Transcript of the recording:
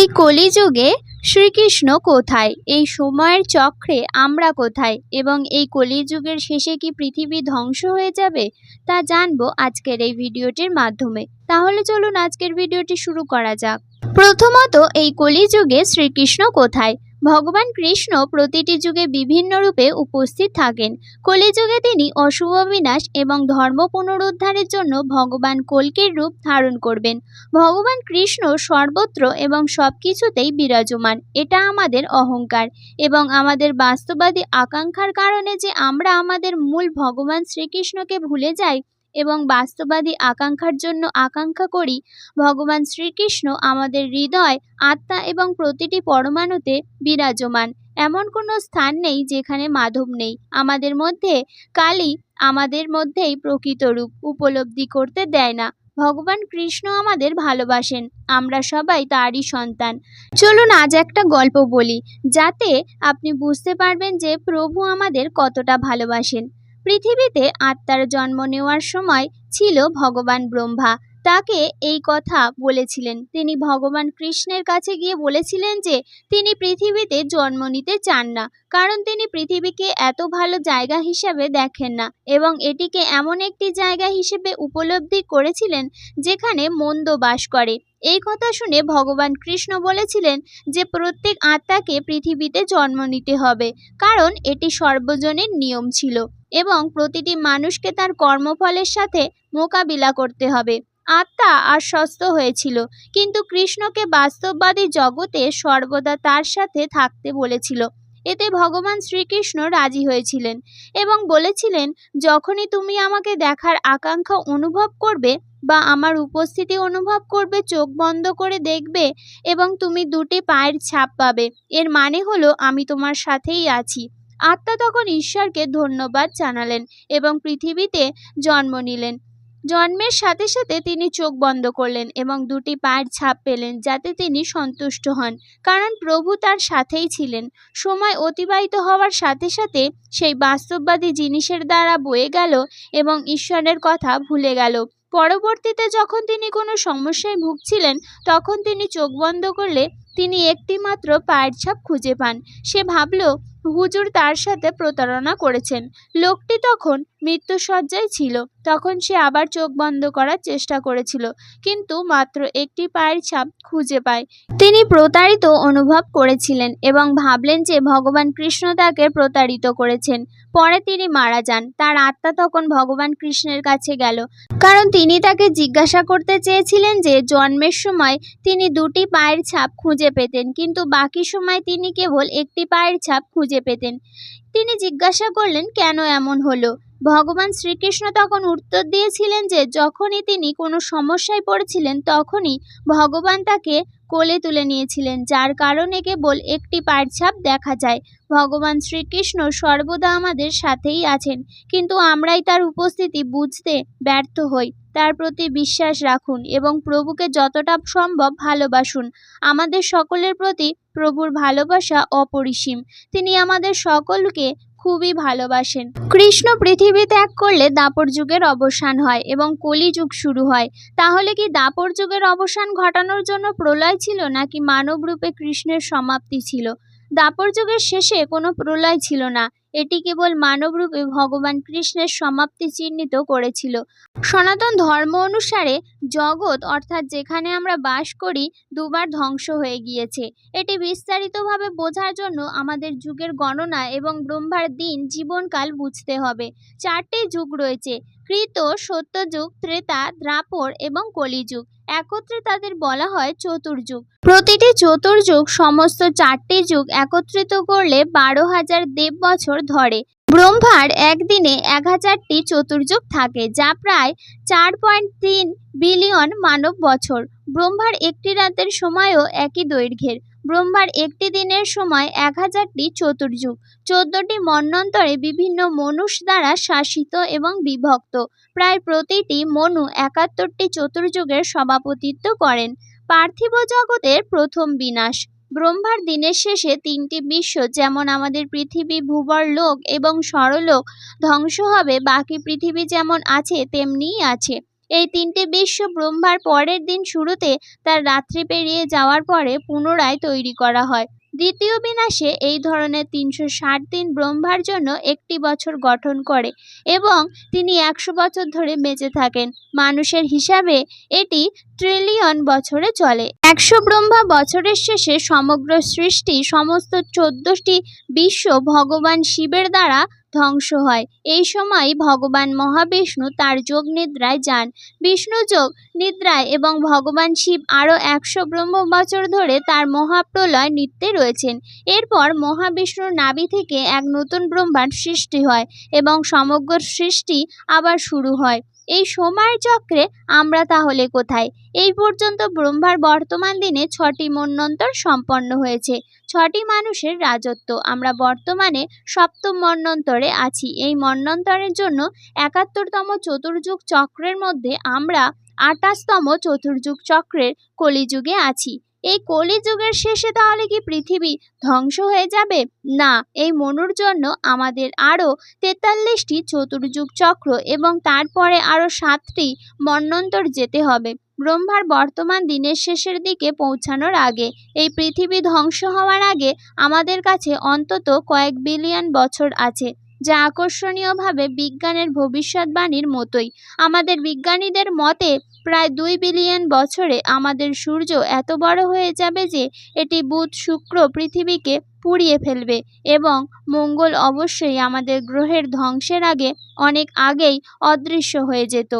এই কলিযুগে শ্রীকৃষ্ণ কোথায়? এই সময়ের চক্রে আমরা কোথায়? এবং এই কলিযুগের শেষে কি পৃথিবী ধ্বংস হয়ে যাবে? তা জানব আজকের এই ভিডিওটির মাধ্যমে। তাহলে চলুন আজকের ভিডিওটি শুরু করা যাক। প্রথমত এই কলিযুগে শ্রীকৃষ্ণ কোথায়? ভগবান কৃষ্ণ প্রতিটি যুগে বিভিন্ন রূপে উপস্থিত থাকেন। কলিযুগে তিনি অশুভ বিনাশ এবং ধর্ম পুনরুদ্ধারের জন্য ভগবান কল্কির রূপ ধারণ করবেন। ভগবান কৃষ্ণ সর্বত্র এবং সব কিছুতেই বিরাজমান, এটা আমাদের অহংকার এবং আমাদের বাস্তবাদী আকাঙ্ক্ষার কারণে যে আমরা আমাদের মূল ভগবান শ্রীকৃষ্ণকে ভুলে যাই এবং বাস্তবাদী আকাঙ্ক্ষার জন্য আকাঙ্ক্ষা করি, ভগবান শ্রীকৃষ্ণ আমাদের হৃদয়, আত্মা এবং প্রতিটি পরমাণুতে বিরাজমান। এমন কোনো স্থান নেই যেখানে মাধব নেই। আমাদের মধ্যে কালী আমাদের মধ্যেই প্রকৃত রূপ, উপলব্ধি করতে দেয় না। ভগবান কৃষ্ণ আমাদের ভালোবাসেন, আমরা সবাই তারই সন্তান। চলুন আজ একটা গল্প বলি, যাতে আপনি বুঝতে পারবেন যে প্রভু আমাদের কতটা ভালোবাসেন। পৃথিবীতে আত্মার জন্ম নেওয়ার সময় ছিল ভগবান ব্রহ্মা। তাকে এই কথা বলেছিলেন। তিনি ভগবান কৃষ্ণের কাছে গিয়ে বলেছিলেন যে, তিনি পৃথিবীতে জন্ম নিতে চান না, কারণ তিনি পৃথিবীকে এত ভালো জায়গা হিসাবে দেখেন না এবং এটিকে এমন একটি জায়গা হিসেবে উপলব্ধি করেছিলেন যেখানে মন্দ বাস করে। এই কথা শুনে ভগবান কৃষ্ণ বলেছিলেন যে, প্রত্যেক আত্মাকে পৃথিবীতে জন্ম নিতে হবে, কারণ এটি সর্বজনের নিয়ম ছিল। এবং প্রতিটি মানুষকে তার কর্মফলের সাথে মোকাবিলা করতে হবে। আত্মা আর আশ্বস্ত হয়েছিল, কিন্তু কৃষ্ণকে বাস্তববাদী জগতে সর্বদা তার সাথে থাকতে বলেছিল। এতে ভগবান শ্রীকৃষ্ণ রাজি হয়েছিলেন এবং বলেছিলেন, যখনই তুমি আমাকে দেখার আকাঙ্ক্ষা অনুভব করবে বা আমার উপস্থিতি অনুভব করবে, চোখ বন্ধ করে দেখবে এবং তুমি দুটি পায়ের ছাপ পাবে। এর মানে হলো আমি তোমার সাথেই আছি। আত্মা তখন ঈশ্বরকে ধন্যবাদ জানালেন এবং পৃথিবীতে জন্ম নিলেন। জন্মের সাথে সাথে তিনি চোখ বন্ধ করলেন এবং দুটি পায়ের ছাপ পেলেন যাতে তিনি সন্তুষ্ট হন, কারণ প্রভু তার সাথেই ছিলেন। সময় অতিবাহিত হওয়ার সাথে সাথে সেই বাস্তববাদী জিনিসের দ্বারা বয়ে গেল এবং ঈশ্বরের কথা ভুলে গেল। পরবর্তীতে যখন তিনি কোনো সমস্যায় ভুগছিলেন, তখন তিনি চোখ বন্ধ করলে তিনি একটিমাত্র পায়ের ছাপ খুঁজে পান। সে ভাবল হুজুর তার সাথে প্রতারণা করেছেন। লোকটি তখন মৃত্যুসজ্জায় ছিল। তখন সে আবার চোখ বন্ধ করার চেষ্টা করেছিল, কিন্তু মাত্র একটি পায়ের ছাপ খুঁজে পায়। তিনি প্রতারিত অনুভব করেছিলেন এবং ভাবলেন যে ভগবান কৃষ্ণ তাকে প্রতারিত করেছেন। পরে তিনি মারা যান। তার আত্মা তখন ভগবান কৃষ্ণের কাছে গেল। কারণ তিনি তাকে জিজ্ঞাসা করতে চেয়েছিলেন যে জন্মের সময় তিনি দুটি পায়ের ছাপ খুঁজে পেতেন, কিন্তু বাকি সময় তিনি কেবল একটি পায়ের ছাপ খুঁজে পেতেন। তিনি জিজ্ঞাসা করলেন, কেন এমন হলো? ভগবান শ্রীকৃষ্ণ তখন উত্তর দিয়েছিলেন যে, যখনই তিনি কোনো সমস্যায় পড়েছিলেন, তখনই ভগবান তাকে কোলে তুলে নিয়েছিলেন, যার কারণে কেবল একটি পায়ের ছাপ দেখা যায়। ভগবান শ্রীকৃষ্ণ সর্বদা আমাদের সাথেই আছেন, কিন্তু আমরাই তার উপস্থিতি বুঝতে ব্যর্থ হই। তার প্রতি বিশ্বাস রাখুন এবং প্রভুকে যতটা সম্ভব ভালোবাসুন। আমাদের সকলের প্রতি প্রভুর ভালোবাসা অপরিসীম। তিনি আমাদের সকলকে খুবই ভালোবাসেন। কৃষ্ণ পৃথিবী ত্যাগ করলে দাপর যুগের অবসান হয় এবং কলি যুগ শুরু হয়। তাহলে কি দাপর যুগের অবসান ঘটানোর জন্য প্রলয় ছিল নাকি মানব রূপে কৃষ্ণের সমাপ্তি ছিল? দাপর যুগের শেষে কোনো প্রলয় ছিল না। এটি কেবল মানবরূপে ভগবান কৃষ্ণের সমাপ্তি চিহ্নিত করেছিল। সনাতন ধর্ম অনুসারে জগৎ, অর্থাৎ যেখানে আমরা বাস করি, দুবার ধ্বংস হয়ে গিয়েছে। এটি বিস্তারিতভাবে বোঝার জন্য আমাদের যুগের গণনা এবং ব্রহ্মার দিন, জীবনকাল বুঝতে হবে। চারটি যুগ রয়েছে। কৃত সত্যযুগ, ত্রেতা, দ্রাপর এবং কলিযুগ। একত্রে তাদের বলা হয় চতুর্যুগ। প্রতিটি চতুর্যুগ সমস্ত চারটি যুগ একত্রিত করলে বারো হাজার দেব বছর ধরে। ব্রহ্মার একদিনে এক হাজারটি চতুর্যুগ থাকে, যা প্রায় চার পয়েন্ট তিন বিলিয়ন মানব বছর ব্রহ্মার একটি রাতের সময়ও একই দৈর্ঘ্যের। ব্রহ্মার একটি দিনের সময় এক হাজারটি চতুর্যুগ চোদ্দটি মন্বন্তরে বিভিন্ন মনুষ দ্বারা শাসিত এবং বিভক্ত। প্রায় প্রতিটি মনু একাত্তরটি চতুর্যুগের সভাপতিত্ব করেন। পার্থিব জগতের প্রথম বিনাশ। ব্রহ্মার দিনের শেষে তিনটি বিশ্ব, যেমন আমাদের পৃথিবী ভূবর লোক এবং সরলোক ধ্বংস হবে। বাকি পৃথিবী যেমন আছে, তেমনিই আছে। এই তিনটে বিশ্ব ব্রহ্মার পরের দিন শুরুতে তার রাত্রি পেরিয়ে যাওয়ার পরে পুনরায় তৈরি করা হয়। দ্বিতীয় বিনাশে এই ধরনের তিনশো ষাট দিন ব্রহ্মার জন্য একটি বছর গঠন করে এবং তিনি একশো বছর ধরে বেঁচে থাকেন। মানুষের হিসাবে এটি ট্রিলিয়ন বছরে চলে। একশো ব্রহ্মা বছরের শেষে সমগ্র সৃষ্টি সমস্ত চোদ্দটি বিশ্ব ভগবান শিবের দ্বারা ধ্বংস হয়। এই সময় ভগবান মহাবিষ্ণু তার যোগ নিদ্রায় যান। বিষ্ণু যোগ নিদ্রায় এবং ভগবান শিব আরও একশো ব্রহ্ম বছর ধরে তার মহাপ্রলয় নৃত্যে রয়েছেন। এরপর মহাবিষ্ণুর নাভি থেকে এক নতুন ব্রহ্মাণ্ড সৃষ্টি হয় এবং সমগ্র সৃষ্টি আবার শুরু হয়। এই সময়ের চক্রে আমরা তাহলে কোথায়? এই পর্যন্ত ব্রহ্মার বর্তমান দিনে ছটি মন্বন্তর সম্পন্ন হয়েছে। ছটি মানুষের রাজত্ব। আমরা বর্তমানে সপ্তম মন্বন্তরে আছি। এই মন্বন্তরের জন্য একাত্তরতম চতুর্যুগ চক্রের মধ্যে আমরা আঠাশতম চতুর্যুগ চক্রের কলিযুগে আছি। এই কলিযুগের শেষে তাহলে কি পৃথিবী ধ্বংস হয়ে যাবে? না, এই মনুর জন্য আমাদের আরও তেতাল্লিশটি চতুর্যুগ চক্র এবং তারপরে আরও সাতটি মন্বন্তর যেতে হবে। ব্রহ্মার বর্তমান দিনের শেষের দিকে পৌঁছানোর আগে, এই পৃথিবী ধ্বংস হওয়ার আগে আমাদের কাছে অন্তত কয়েক বিলিয়ন বছর আছে, যা আকর্ষণীয়ভাবে বিজ্ঞানের ভবিষ্যৎবাণীর মতোই। আমাদের বিজ্ঞানীদের মতে প্রায় দুই বিলিয়ন বছরে আমাদের সূর্য এত বড় হয়ে যাবে যে এটি বুধ, শুক্র পৃথিবীকে পুড়িয়ে ফেলবে এবং মঙ্গল অবশ্যই আমাদের গ্রহের ধ্বংসের আগে অনেক আগেই অদৃশ্য হয়ে যেত।